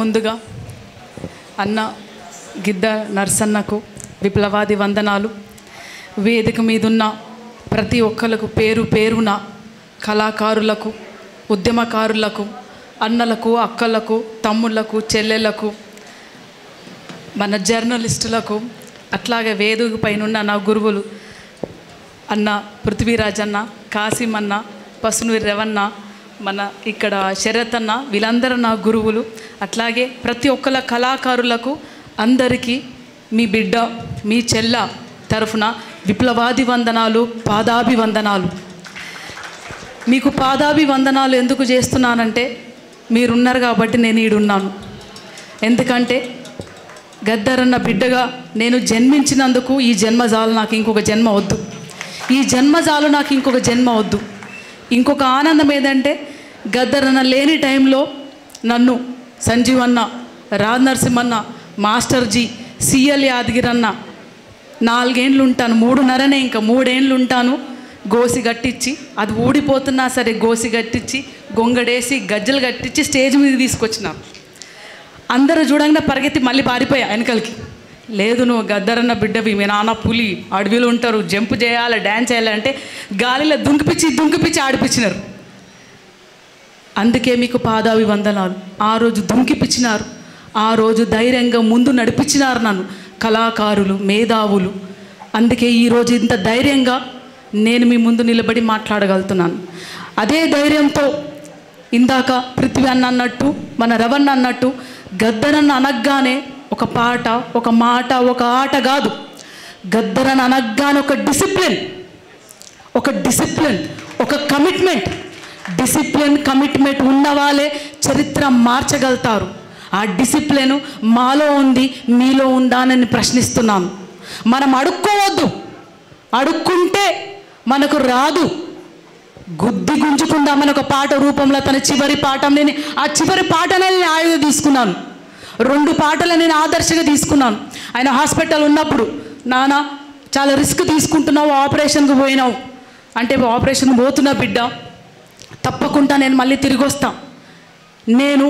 ముందుగా అన్న గిద్ద నర్సన్నకు విప్లవాది వందనాలు. వేదిక మీదున్న ప్రతి ఒక్కలకు పేరు పేరున కళాకారులకు ఉద్యమకారులకు అన్నలకు అక్కలకు తమ్ముళ్ళకు చెల్లెలకు మన జర్నలిస్టులకు అట్లాగే వేదిక పైన నా గురువులు అన్న పృథ్వీరాజ్ అన్న కాసిం అన్న పసునూరి రవన్న మన ఇక్కడ శరత్ అన్న వీళ్ళందరూ నా గురువులు. అట్లాగే ప్రతి ఒక్కల కళాకారులకు అందరికీ మీ బిడ్డ మీ చెల్ల తరఫున విప్లవాది వందనాలు పాదాభివందనాలు. మీకు పాదాభివందనాలు ఎందుకు చేస్తున్నానంటే మీరున్నారు కాబట్టి నేను ఈడున్నాను. ఎందుకంటే గద్దరన్న బిడ్డగా నేను జన్మించినందుకు ఈ జన్మజాలు నాకు ఇంకొక జన్మ వద్దు. ఈ జన్మజాలు నాకు ఇంకొక జన్మ వద్దు. ఇంకొక ఆనందం ఏదంటే గద్దరన్న లేని టైంలో నన్ను సంజీవన్న రాజ్ నరసింహన్న మాస్టర్ జీ సిఎల్ యాదగిరన్న నాలుగేండ్లు ఉంటాను మూడున్నరనే ఇంకా మూడేండ్లు ఉంటాను గోసి గట్టించి అది ఊడిపోతున్నా సరే గోసి గట్టించి గొంగడేసి గజ్జలు కట్టించి స్టేజ్ మీద తీసుకొచ్చినారు అందరూ చూడంగా పరిగెత్తి మళ్ళీ పారిపోయా వెనకలకి. లేదు నువ్వు గద్దరన్న బిడ్డవి మీ నాన్న పులి అడవిలో ఉంటారు జంప్ చేయాలి డ్యాన్స్ చేయాలి అంటే గాలిలో దుంకిపిచ్చి దుంకిపిచ్చి ఆడిపించినారు అందుకే మీకు పాదావి వందనాలు ఆ రోజు దుంకిపించినారు ఆ రోజు ధైర్యంగా ముందు నడిపించినారు నన్ను. కళాకారులు మేధావులు. అందుకే ఈరోజు ఇంత ధైర్యంగా నేను మీ ముందు నిలబడి మాట్లాడగలుగుతున్నాను. అదే ధైర్యంతో ఇందాక పృథ్వీ అన్న అన్నట్టు మన రవణ అన్నట్టు గద్దరన్న అనగ్గానే ఒక పాట ఒక మాట ఒక ఆట కాదు. గద్దరన్న అనగ్గానే ఒక డిసిప్లిన్. ఒక డిసిప్లిన్ ఒక కమిట్మెంట్. డిసిప్లిన్ కమిట్మెంట్ ఉన్న వాళ్ళే చరిత్ర మార్చగలుగుతారు. ఆ డిసిప్లిన్ మాలో ఉంది మీలో ఉందా అని ప్రశ్నిస్తున్నాను. మనం అడుక్కోవద్దు. అడుక్కుంటే మనకు రాదు. గుద్ది గుంజుకుందామని ఒక పాట రూపంలో తన చివరి పాట నేను ఆ చివరి పాటనే నేను ఆయుధ తీసుకున్నాను. రెండు పాటలు నేను ఆదర్శగా తీసుకున్నాను. ఆయన హాస్పిటల్ ఉన్నప్పుడు నాన్న చాలా రిస్క్ తీసుకుంటున్నావు ఆపరేషన్కి పోయినావు. అంటే ఆపరేషన్ పోతున్నా బిడ్డ తప్పకుండా నేను మళ్ళీ తిరిగి వస్తా. నేను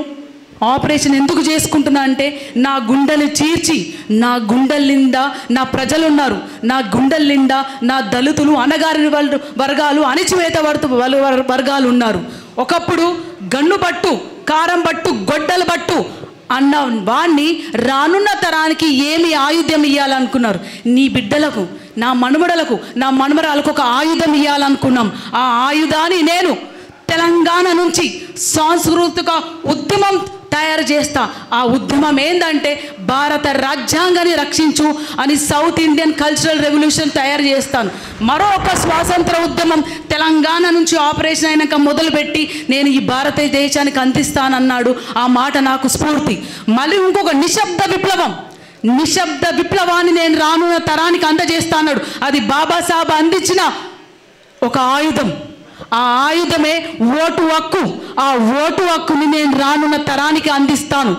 ఆపరేషన్ ఎందుకు చేసుకుంటున్నా అంటే నా గుండెలు చీర్చి నా గుండెల నిండా నా ప్రజలు ఉన్నారు నా గుండెల నిండా నా దళితులు అనగారిన వాళ్ళు వర్గాలు అణిచివేత వర్త వర్గాలు ఉన్నారు. ఒకప్పుడు గన్ను పట్టు కారం పట్టు గొడ్డలు బట్టు అన్న వాణ్ణి రానున్న తరానికి ఏమి ఆయుధం ఇవ్వాలనుకున్నారు నీ బిడ్డలకు నా మనుమడలకు నా మనుమరాలకు ఒక ఆయుధం ఇవ్వాలనుకున్నాం ఆ ఆయుధాన్ని నేను తెలంగాణ నుంచి సాంస్కృతిక ఉద్యమం తయారు చేస్తా. ఆ ఉద్యమం ఏంటంటే భారత రాజ్యాంగాన్ని రక్షించు అని సౌత్ ఇండియన్ కల్చరల్ రెవల్యూషన్ తయారు చేస్తాను. మరొక స్వాతంత్ర ఉద్యమం తెలంగాణ నుంచి ఆపరేషన్ అయినాక మొదలుపెట్టి నేను ఈ భారతదేశానికి అందిస్తానన్నాడు. ఆ మాట నాకు స్ఫూర్తి. మళ్ళీ ఇంకొక నిశ్శబ్ద విప్లవం. నిశ్శబ్ద విప్లవాన్ని నేను రానున్న తరానికి అందజేస్తాన్నాడు అది బాబాసాహెబ్ అందించిన ఒక ఆయుధం. ఆ ఆయుధమే ఓటు హక్కు. ఆ ఓటు హక్కుని నేను రానున్న తరానికి అందిస్తాను.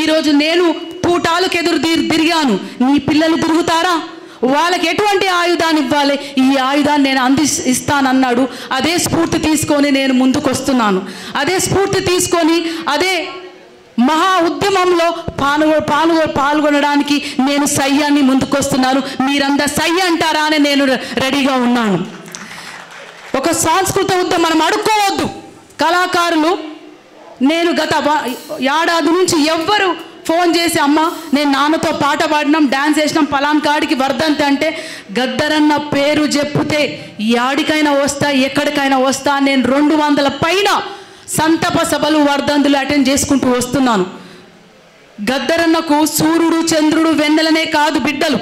ఈరోజు నేను పూటాలకు ఎదురు తిరిగాను. నీ పిల్లలు తిరుగుతారా? వాళ్ళకి ఎటువంటి ఆయుధాన్ని ఇవ్వాలి? ఈ ఆయుధాన్ని నేను అంది ఇస్తానన్నాడు అదే స్ఫూర్తి తీసుకొని నేను ముందుకు వస్తున్నాను అదే స్ఫూర్తి తీసుకొని అదే మహా ఉద్యమంలో పాల్గొ పాల్గొ పాల్గొనడానికి నేను సయ్యాన్ని ముందుకొస్తున్నాను. మీరంతా సై అంటారా అని నేను రెడీగా ఉన్నాను. ఒక సాంస్కృతం ఉద్యమం మనం అడుక్కోవద్దు. కళాకారులు నేను గత ఏడాది నుంచి ఎవ్వరు ఫోన్ చేసి అమ్మ నేను నాన్నతో పాట పాడినాం డ్యాన్స్ చేసినాం పలాన్ కాడికి వర్ధంతి అంటే గద్దరన్న పేరు చెప్తే యాడికైనా వస్తా ఎక్కడికైనా వస్తా నేను రెండు వందల పైన సంతప సభలు వర్ధంతులు అటెండ్ చేసుకుంటూ వస్తున్నాను. గద్దరన్నకు సూర్యుడు చంద్రుడు వెన్నెలనే కాదు బిడ్డలు.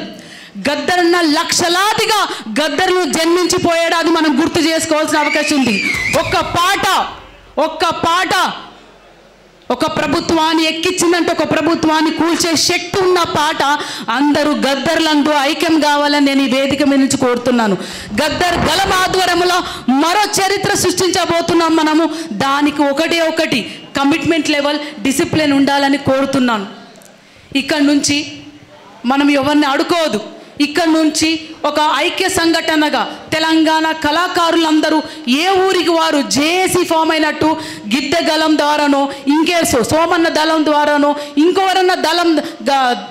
గద్దరన్న లక్షలాదిగా గద్దరును జన్మించిపోయాడు అది మనం గుర్తు చేసుకోవాల్సిన అవకాశం ఉంది. ఒక్క పాట ఒక్క పాట ఒక ప్రభుత్వాన్ని ఎక్కించిందంటే ఒక ప్రభుత్వాన్ని కూల్చే శక్తి ఉన్న పాట అందరూ గద్దర్లందు ఐక్యం కావాలని నేను ఈ వేదిక మీద నుంచి కోరుతున్నాను. గద్దర్ గలం ఆధ్వర్యంలో మరో చరిత్ర సృష్టించబోతున్నాం మనము. దానికి ఒకటే ఒకటి కమిట్మెంట్ లెవెల్ డిసిప్లిన్ ఉండాలని కోరుతున్నాను. ఇక్కడ నుంచి మనం ఎవరిని అడుకోవద్దు. ఇక్కడ నుంచి ఒక ఐక్య సంఘటనగా తెలంగాణ కళాకారులందరూ ఏ ఊరికి వారు జేఏసీ ఫామ్ అయినట్టు గిద్ద గలం ద్వారానో ఇంకే సో- సోమన్న దళం ద్వారానో ఇంకోవరన్న దళం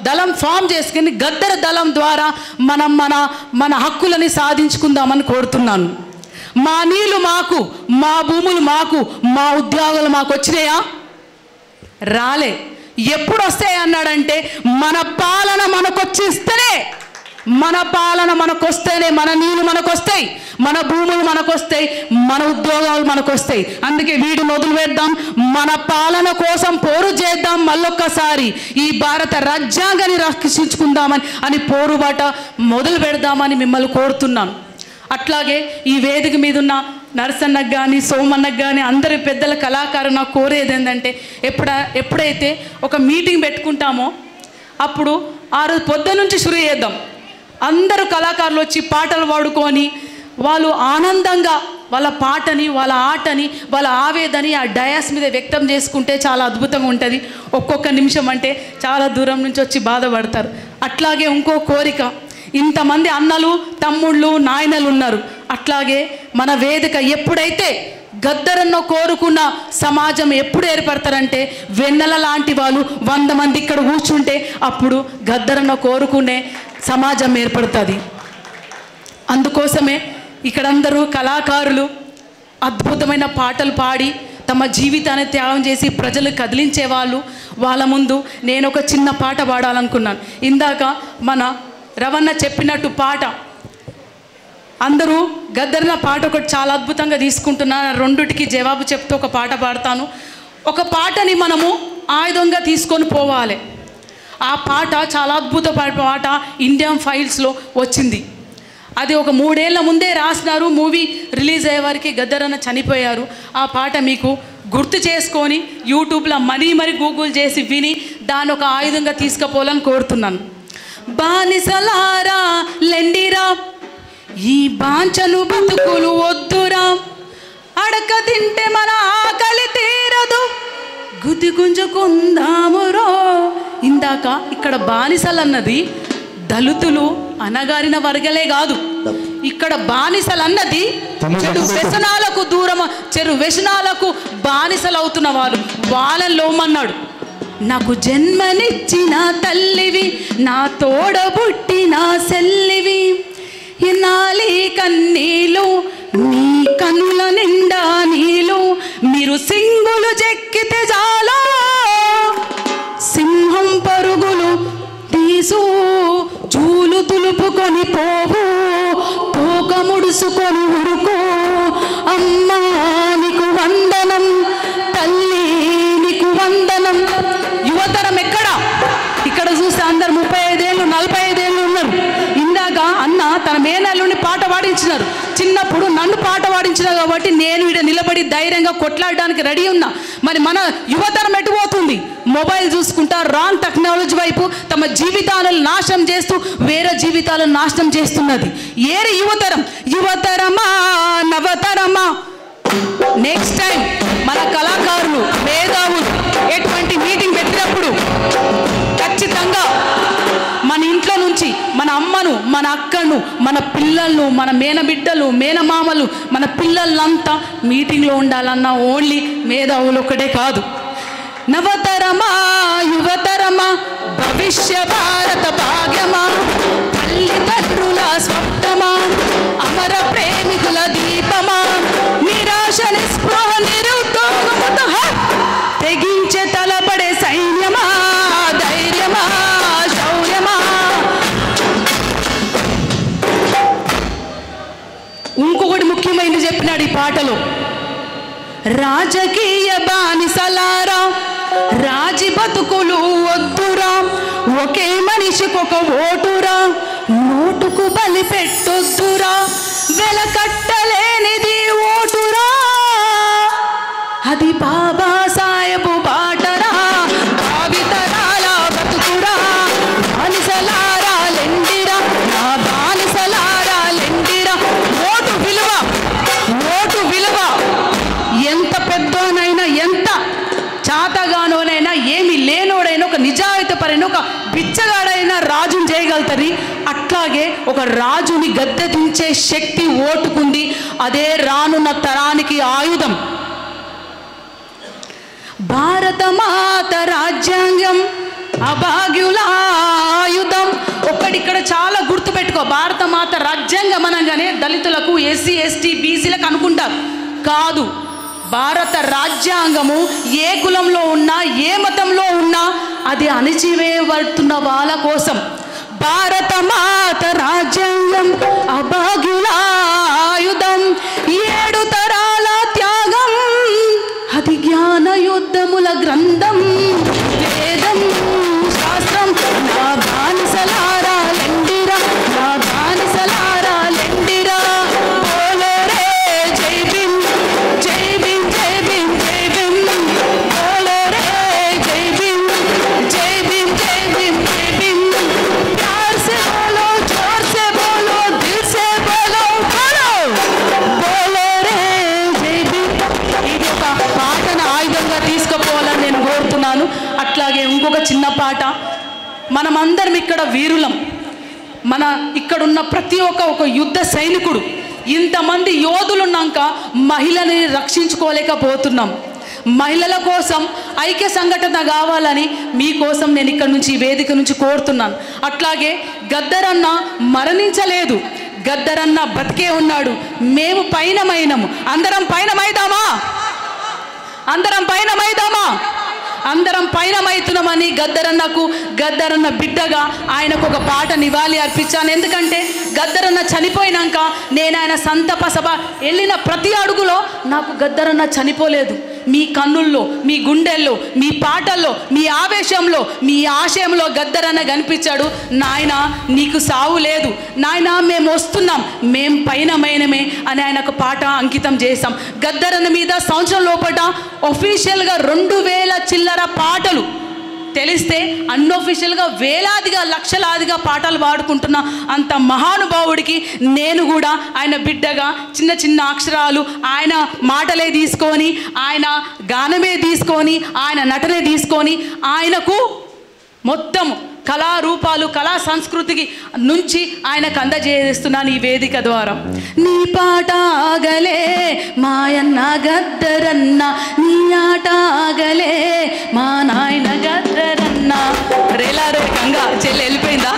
దళం ఫామ్ చేసుకుని గద్దర దళం ద్వారా మనం మన మన హక్కులని సాధించుకుందామని కోరుతున్నాను. మా నీళ్ళు మాకు మా భూములు మాకు మా ఉద్యోగాలు మాకు వచ్చినాయా? రాలే. ఎప్పుడు వస్తాయి అన్నాడంటే మన పాలన మనకొచ్చిస్తేనే. మన పాలన మనకొస్తేనే మన నీళ్ళు మనకొస్తాయి మన భూములు మనకొస్తాయి మన ఉద్యోగాలు మనకొస్తాయి. అందుకే వీడిని వదిలిపెద్దాం మన పాలన కోసం పోరు చేద్దాం మళ్ళొక్కసారి. ఈ భారత రాజ్యాంగాన్ని రక్షించుకుందామని అని పోరుబాట మొదలు పెడదామని మిమ్మల్ని కోరుతున్నాను. అట్లాగే ఈ వేదిక మీద ఉన్న నరసన్నకు కానీ సోమన్నకు కానీ అందరి పెద్దల కళాకారుని నాకు కోరేది ఏంటంటే ఎప్పుడ ఎప్పుడైతే ఒక మీటింగ్ పెట్టుకుంటామో అప్పుడు ఆ రోజు పొద్దు నుంచి షురు చేద్దాం. అందరూ కళాకారులు వచ్చి పాటలు పాడుకొని వాళ్ళు ఆనందంగా వాళ్ళ పాటని వాళ్ళ ఆటని వాళ్ళ ఆవేదని ఆ డయాస్ మీద వ్యక్తం చేసుకుంటే చాలా అద్భుతంగా ఉంటుంది. ఒక్కొక్క నిమిషం అంటే చాలా దూరం నుంచి వచ్చి బాధపడతారు. అట్లాగే ఇంకో కోరిక ఇంతమంది అన్నలు తమ్ముళ్ళు నాయనలు ఉన్నారు. అట్లాగే మన వేదిక ఎప్పుడైతే గద్దరన్నో కోరుకున్న సమాజం ఎప్పుడు ఏర్పడతారంటే వెన్నెల లాంటి వాళ్ళు వంద మంది ఇక్కడ కూర్చుంటే అప్పుడు గద్దరన్నో కోరుకునే సమాజం ఏర్పడుతుంది. అందుకోసమే ఇక్కడందరూ కళాకారులు అద్భుతమైన పాటలు పాడి తమ జీవితాన్ని త్యాగం చేసి ప్రజలు కదిలించే వాళ్ళు వాళ్ళ ముందు నేను ఒక చిన్న పాట పాడాలనుకున్నాను. ఇందాక మన రవణ చెప్పినట్టు పాట. అందరూ గద్దరిన పాట ఒకటి చాలా అద్భుతంగా తీసుకుంటున్నాను రెండుటికి జవాబు చెప్తూ ఒక పాట పాడతాను. ఒక పాటని మనము ఆయుధంగా తీసుకొని పోవాలి. ఆ పాట చాలా అద్భుత పాట ఇండియన్ ఫైల్స్లో వచ్చింది. అది ఒక మూడేళ్ళ ముందే రాసినారు మూవీ రిలీజ్ అయ్యే వారికి గద్దరన్న చనిపోయారు. ఆ పాట మీకు గుర్తు చేసుకొని యూట్యూబ్లో మరీ మరీ గూగుల్ చేసి విని దాని ఒక ఆయుధంగా తీసుకుపోవాలని కోరుతున్నాను. బానిసలారా లెండిరా ఈ బాంచను బతుకులు వద్దురా. అడక తింటే మన ఆకలి తీరదు. గుది గుంజుకుందామురో. ఇందాక ఇక్కడ బానిసలన్నది దళితులు అనగారిన వర్గలే కాదు. ఇక్కడ బానిసలన్నది చెడు వ్యసనాలకు దూరం చెడు వ్యసనాలకు బానిసలు అవుతున్న వాళ్ళు వాళ్ళని లోమన్నాడు. నాకు జన్మనిచ్చిన తల్లివి నా తోడబుట్టిన సెల్లివి. ఎన్నాలి కన్నీలు నీ కనుల నిండా నీలు మీరు సింగులు చెక్కితే చాలా సింహం పరుగులు తీసు చూలు తులుపుకొని పోవు తోక ముడుసుకొని ఉరుకు. అమ్మా నీకు వందనం తల్లి నీకు వందనం. యువతరం ఎక్కడ? ఇక్కడ చూస్తే అందరు ముప్పై ఐదేళ్ళు నలభై ఐదేళ్ళు ఉన్నారు. ఇందాక అన్న తన మేనల్లుని పాట పాడించినారు. నన్ను పాట పాడించిన కాబట్టి నేను ఇక్కడ నిలబడి ధైర్యంగా కొట్లాడడానికి రెడీ ఉన్నా. మరి మన యువతరం ఎటు పోతుంది? మొబైల్ చూసుకుంటా రాంగ్ టెక్నాలజీ వైపు తమ జీవితాలను నాశనం చేస్తూ వేరే జీవితాలను నాశనం చేస్తున్నది. ఏరి యువతరం యువతరమా నవతరమా? నెక్స్ట్ టైం మన కళాకారులు మేధావులు ఎటువంటి మీటింగ్ మన ఇంట్లో నుంచి మన అమ్మను మన అక్కను మన పిల్లలను మన మేనబిడ్డలు మేనమామలు మన పిల్లలంతా మీటింగ్లో ఉండాలన్న ఓన్లీ మేధావులు ఒకటే కాదు. నవతరమా యువతరమా భవిష్య భారత భాగ్యమా తల్లిదండ్రుల స్వప్నమా అమర ప్రేమికుల దీపమా నిరాశ నిస్పృహ ముఖ్యమైనది ఈ పాటలో. రాజకీయ బానిసలారా రాజి బతుకులు వద్దురా. ఒకే మనిషికి ఒక ఓటురా నోటుకు బలి పెట్టొద్దురా. వెలకట్టలేనిది ఓటురా. అది పా అట్లా అట్లాగే ఒక రాజుని గద్దె దించే శక్తి ఓటుకుంది. అదే రానున్న తరానికి ఆయుధం. భారత మాత రాజ్యాంగం అభాగ్యుల ఆయుధం ఒక్కడిక్కడ చాలా గుర్తుపెట్టుకో. భారత మాత రాజ్యాంగం అనగానే దళితులకు ఎస్సీ ఎస్టీ బీసీలకు అనుకుంటారు. కాదు. భారత రాజ్యాంగము ఏ కులంలో ఉన్నా ఏ మతంలో ఉన్నా అది అణిచివేయబడుతున్న వాళ్ళ కోసం. భారత మాత రాజ్యాంగం అభాగ్యుల ఆయుధం ఇంకొక చిన్న పాట. మనమందరం ఇక్కడ వీరులం. మన ఇక్కడున్న ప్రతి ఒక్క ఒక యుద్ధ సైనికుడు ఇంతమంది యోధులున్నాక మహిళని రక్షించుకోలేకపోతున్నాం. మహిళల కోసం ఐక్య సంఘటన కావాలని మీకోసం నేను ఇక్కడ నుంచి ఈ వేదిక నుంచి కోరుతున్నాను. అట్లాగే గద్దరన్న మరణించలేదు. గద్దరన్న బతికే ఉన్నాడు. మేము పైనమైనము. అందరం పైనమైదామా అందరం పైనమైదామా అందరం పైనమైతున్నామని గద్దరన్నకు గద్దరన్న బిడ్డగా ఆయనకు ఒక పాట నివాళి అర్పించాను. ఎందుకంటే గద్దరన్న చనిపోయినాక నేను ఆయన సంతప సభ వెళ్ళిన ప్రతి అడుగులో నాకు గద్దరన్న చనిపోలేదు. మీ కన్నుల్లో మీ గుండెల్లో మీ పాటల్లో మీ ఆవేశంలో మీ ఆశయంలో గద్దరన్న కనిపించాడు. నాయన నీకు సావు లేదు. నాయన మేము వస్తున్నాం. మేం పైనమైనమే అని ఆయన ఒక పాట అంకితం చేశాం. గద్దరన్న మీద సంవత్సరం లోపల ఒఫీషియల్గా రెండు వేల చిల్లర పాటలు తెలిస్తే అన్అఫీషియల్గా వేలాదిగా లక్షలాదిగా పాటలు పాడుకుంటున్న అంత మహానుభావుడికి నేను కూడా ఆయన బిడ్డగా చిన్న చిన్న అక్షరాలు ఆయన మాటలే తీసుకొని ఆయన గానమే తీసుకొని ఆయన నటనే తీసుకొని ఆయనకు మొత్తం కళారూపాలు కళా సంస్కృతికి నుంచి ఆయనకు అందజేస్తున్నాను ఈ వేదిక ద్వారా. నీ పాట ఆగలే మాయన్న గద్దరన్న నీ ఆట ఆగలే మా నాయన గద్దరన్న. రేలారే గంగా చెల్లి వెళ్ళిపోయిందా?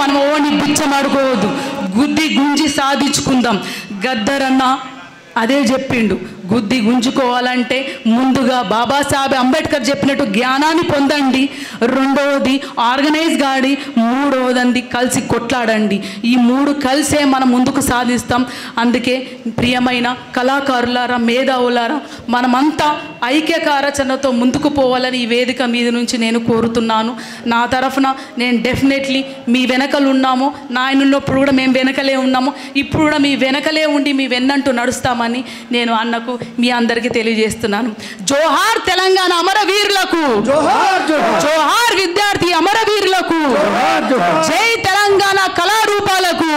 మనం ఓని బిచ్చమాడుకోవద్దు. గుద్ది గుంజి సాధించుకుందాం. గద్దరన్న అదే చెప్పిండు. గుద్ది గుంజుకోవాలంటే ముందుగా బాబాసాహెబ్ అంబేద్కర్ చెప్పినట్టు జ్ఞానాన్ని పొందండి. రెండవది ఆర్గనైజ్ గాడి మూడవదండి కలిసి కొట్లాడండి. ఈ మూడు కలిసే మనం ముందుకు సాధిస్తాం. అందుకే ప్రియమైన కళాకారులారా మేధావులారా మనమంతా ఐక్యకారచనతో ముందుకు పోవాలని ఈ వేదిక మీద నుంచి నేను కోరుతున్నాను. నా తరఫున నేను డెఫినెట్లీ మీ వెనకలు ఉన్నాము. నాయన ఉన్నప్పుడు కూడా మేము వెనకలే ఉన్నాము. ఇప్పుడు కూడా మీ వెనకలే ఉండి మీ వెన్నంటూ నడుస్తామని నేను అన్నకు మీ అందరికీ తెలియజేస్తున్నాను. జోహార్ తెలంగాణ అమరవీరులకు. జోహార్ విద్యార్థి అమరవీరులకు. జై తెలంగాణ కళారూపాలకు.